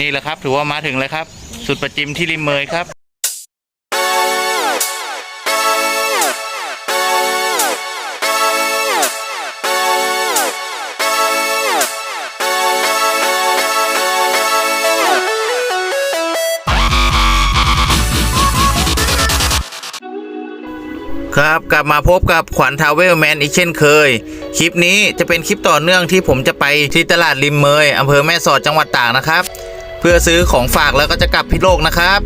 นี่แหละครับ ถือว่ามาถึงเลยครับ สุดประจิมที่ริมเมยครับครับกลับมาพบกับขวัญทาวเวลแมนอีกเช่นเคย คลิปนี้จะเป็นคลิปต่อเนื่องที่ผมจะไปที่ตลาดริมเมยอำเภอแม่สอดจังหวัดตากนะครับ พื่อซื้อของฝากแล้วก็จะกลับพิโลกนะครับ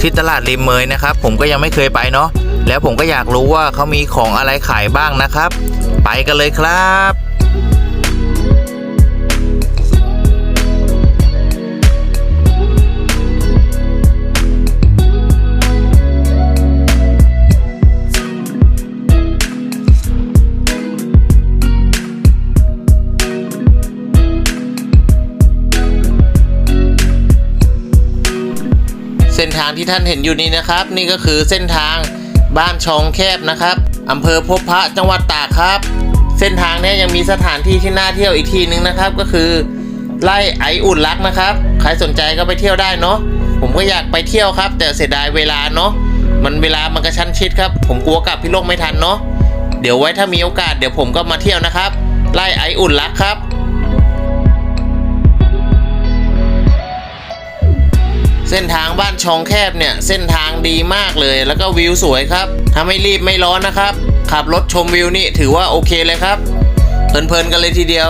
ที่ตลาดริมเมยนะครับ ผมก็ยังไม่เคยไปเนาะแล้วผมก็อยากรู้ว่าเขามีของอะไรขายบ้างนะครับ ไปกันเลยครับ เส้นทางที่ท่านเห็นอยู่นี้นะครับ นี่ก็คือเส้นทางบ้านชองแคบนะครับอำเภอพบพระจังหวัดตากครับ เส้นทางนี้ยังมีสถานที่ที่น่าเที่ยวอีกทีนึงนะครับ ก็คือไร่ไออุ่นรักนะครับ ใครสนใจก็ไปเที่ยวได้เนาะผมก็อยากไปเที่ยวครับ แต่เสียดายเวลาเนาะมันเวลามันกระชั้นชิดครับ ผมกลัวกลับพี่โลกไม่ทันเนาะเดี๋ยวไว้ถ้ามีโอกาสเดี๋ยวผมก็มาเที่ยวนะครับไร่ไออุ่นรักครับ ส้นทางบ้านชองแคบเนี่ยเส้นทางดีมากเลย แล้วก็วิวสวยครับถ้าไม่รีบไม่ร้อนนะครับ ขับรถชมวิวนี่ถือว่าโอเคเลยครับเพลินๆกันเลยทีเดียว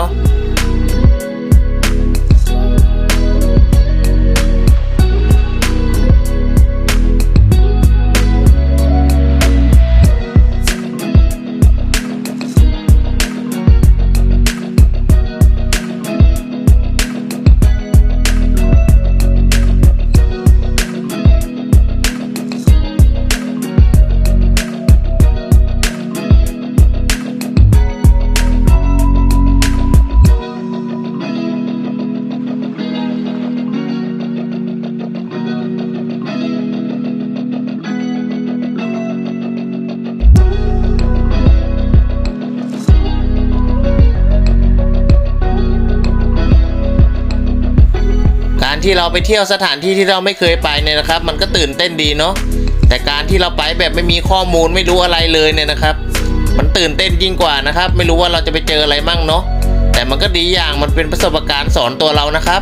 เราไปเที่ยวสถานที่ที่เราไม่เคยไปเนี่ยนะครับ มันก็ตื่นเต้นดีเนาะแต่การที่เราไปแบบไม่มีข้อมูลไม่รู้อะไรเลยเนี่ยนะครับ มันตื่นเต้นยิ่งกว่านะครับ ไม่รู้ว่าเราจะไปเจออะไรมั่งเนาะแต่มันก็ดีอย่างมันเป็นประสบการณ์สอนตัวเรานะครับ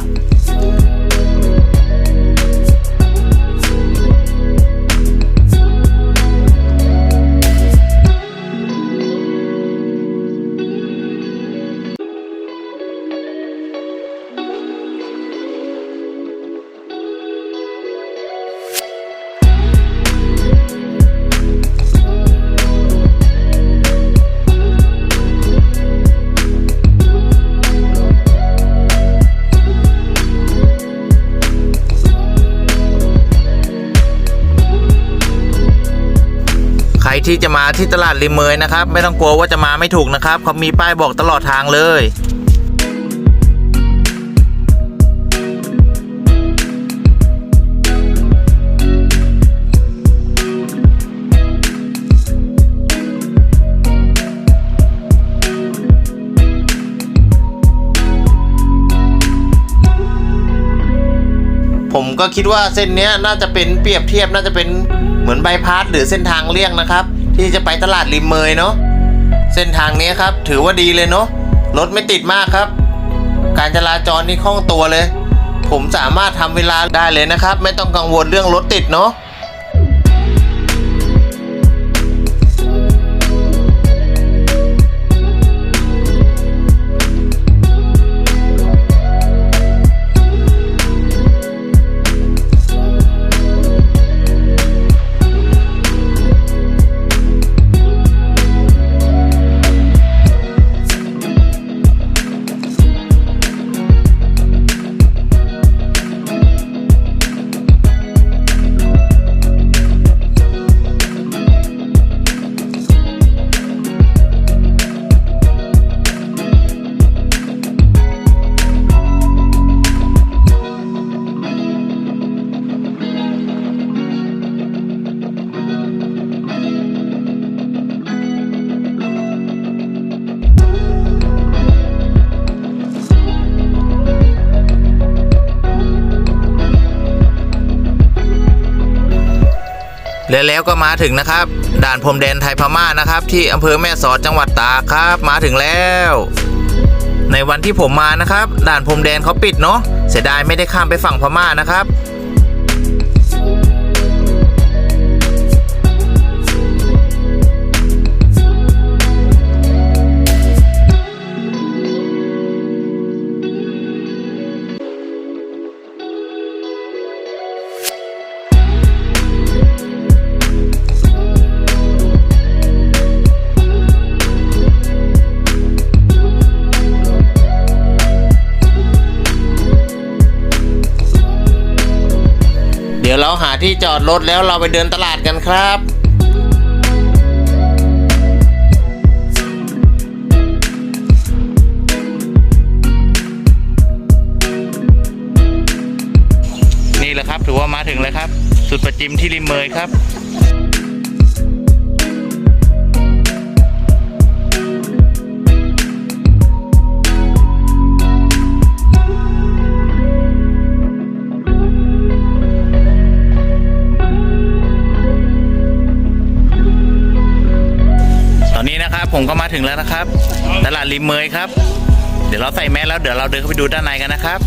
ที่จะมาที่ตลาดริมเมยนะครับ ไม่ต้องกลัวว่าจะมาไม่ถูกนะครับเขามีป้ายบอกตลอดทางเลยผมก็คิดว่าเส้นนี้น่าจะเป็นเปรียบเทียบน่าจะเป็นเหมือนใบพาสหรือเส้นทางเลี่ยงนะครับ ที่จะไปตลาดริมเมยเนาะเส้นทางนี้ครับ ถือว่าดีเลยเนาะรถไม่ติดมากครับ การจราจรนี่คล่องตัวเลย ผมสามารถทำเวลาได้เลยนะครับ ไม่ต้องกังวลเรื่องรถติดเนาะ และแล้วก็มาถึงนะครับ ด่านพรมแดนไทยพม่านะครับ ที่อำเภอแม่สอดจังหวัดตากครับ มาถึงแล้ว ในวันที่ผมมานะครับ ด่านพรมแดนเขาปิดเนาะเสียดายไม่ได้ข้ามไปฝั่งพม่านะครับ หาที่จอดรถแล้วเราไปเดินตลาดกันครับนี่แหละครับถือว่ามาถึงเลยครับ สุดประจิมที่ริมเมยครับ ผมก็มาถึงแล้วนะครับ ตลาดริมเมยครับ เดี๋ยวเราใส่แมสแล้วเดี๋ยวเราเดินเข้าไปดูด้านในกันนะครับ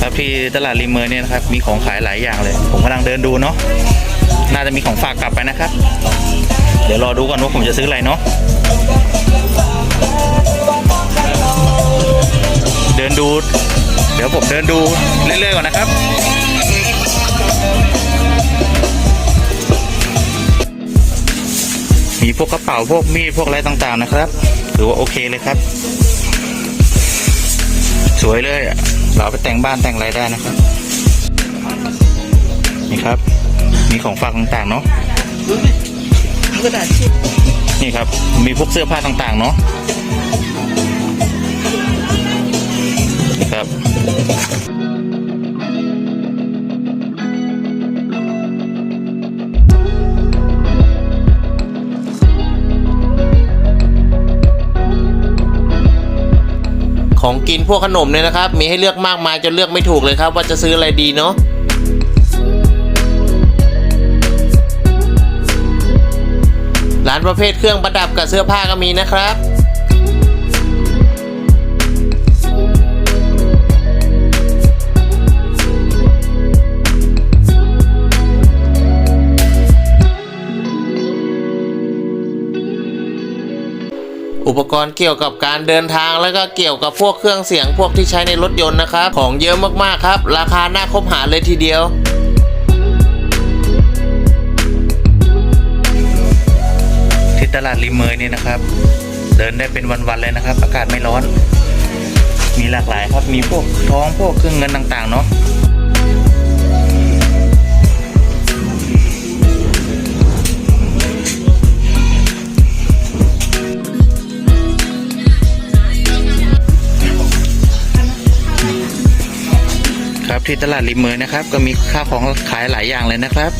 ครับที่ตลาดริมเมยเนี่ยนะครับ มีของขายหลายอย่างเลย ผมกำลังเดินดูเนาะน่าจะมีของฝากกลับไปนะครับ เดี๋ยวรอดูก่อนว่าผมจะซื้ออะไรเนาะเดินดู เดี๋ยวผมเดินดูเรื่อยๆก่อนนะครับ มีพวกกระเป๋าพวกมีดพวกอะไรต่างๆนะครับถือว่าโอเคเลยครับ สวยเลย เราเอาไปแต่งบ้านแต่งอะไรได้นะครับ นี่ครับ มีของฝากต่างๆเนาะนี่ครับ มีพวกเสื้อผ้าต่างๆเนาะนี่ครับ ของกินพวกขนมเนี่ยนะครับ มีให้เลือกมากมายจนเลือกไม่ถูกเลยครับ ว่าจะซื้ออะไรดีเนาะร้านประเภทเครื่องประดับกับเสื้อผ้าก็มีนะครับ ปกรณ์เกี่ยวกับการเดินทาง แล้วก็เกี่ยวกับพวกเครื่องเสียงพวกที่ใช้ในรถยนต์นะครับ ของเยอะมากๆครับ ราคาน่าคบหาเลยทีเดียวที่ตลาดริมเมยนี่นะครับ เดินได้เป็นวันๆเลยนะครับ อากาศไม่ร้อน มีหลากหลายครับมีพวกท้องพวกเครื่องเงินต่างๆเนาะ ที่ตลาดริมเมยนะครับ ก็มีข้าวของขายหลายอย่างเลยนะครับ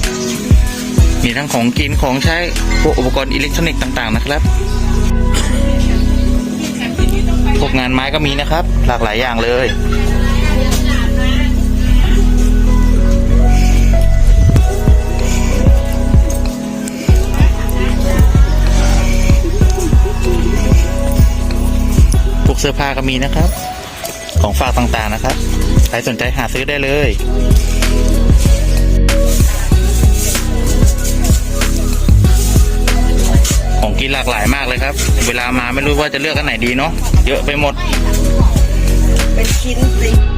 มีทั้งของกินของใช้พวกอุปกรณ์อิเล็กทรอนิกส์ต่างๆนะครับพวกงานไม้ก็มีนะครับ หลากหลายอย่างเลยพวกเสื้อผ้าก็มีนะครับ ของฝากต่างๆนะครับ รสนใจหาซื้อได้เลยของกินหลากหลายมากเลยครับ เวลามาไม่รู้ว่าจะเลือกอันไหนดีเนาะเยอะไปหมด เป็นชิ้นสิ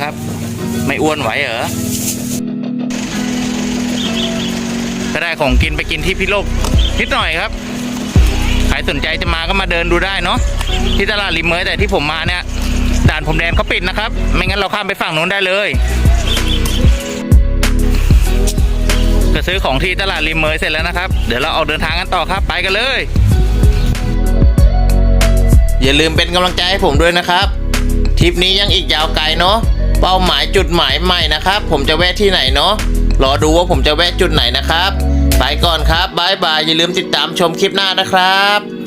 ครับ ไม่อ้วนไหวเหรอก็ได้ของกินไปกินที่พิโลกนิดหน่อยครับ ใครสนใจจะมาก็มาเดินดูได้เนาะที่ตลาดริมเมยแต่ที่ผมมาเนี่ยด่านผมแดนเขาปิดนะครับ ไม่งั้นเราข้ามไปฝั่งนู้นได้เลยจะซื้อของที่ตลาดริมเมยเสร็จแล้วนะครับ เดี๋ยวเราออกเดินทางกันต่อครับไปกันเลย อย่าลืมเป็นกำลังใจให้ผมด้วยนะครับทริปนี้ยังอีกยาวไกลเนาะ เป้าหมายจุดหมายใหม่นะครับ ผมจะแวะที่ไหนเนาะรอดูว่าผมจะแวะจุดไหนนะครับ ไปก่อนครับบายบายอย่าลืมติดตามชมคลิปหน้านะครับ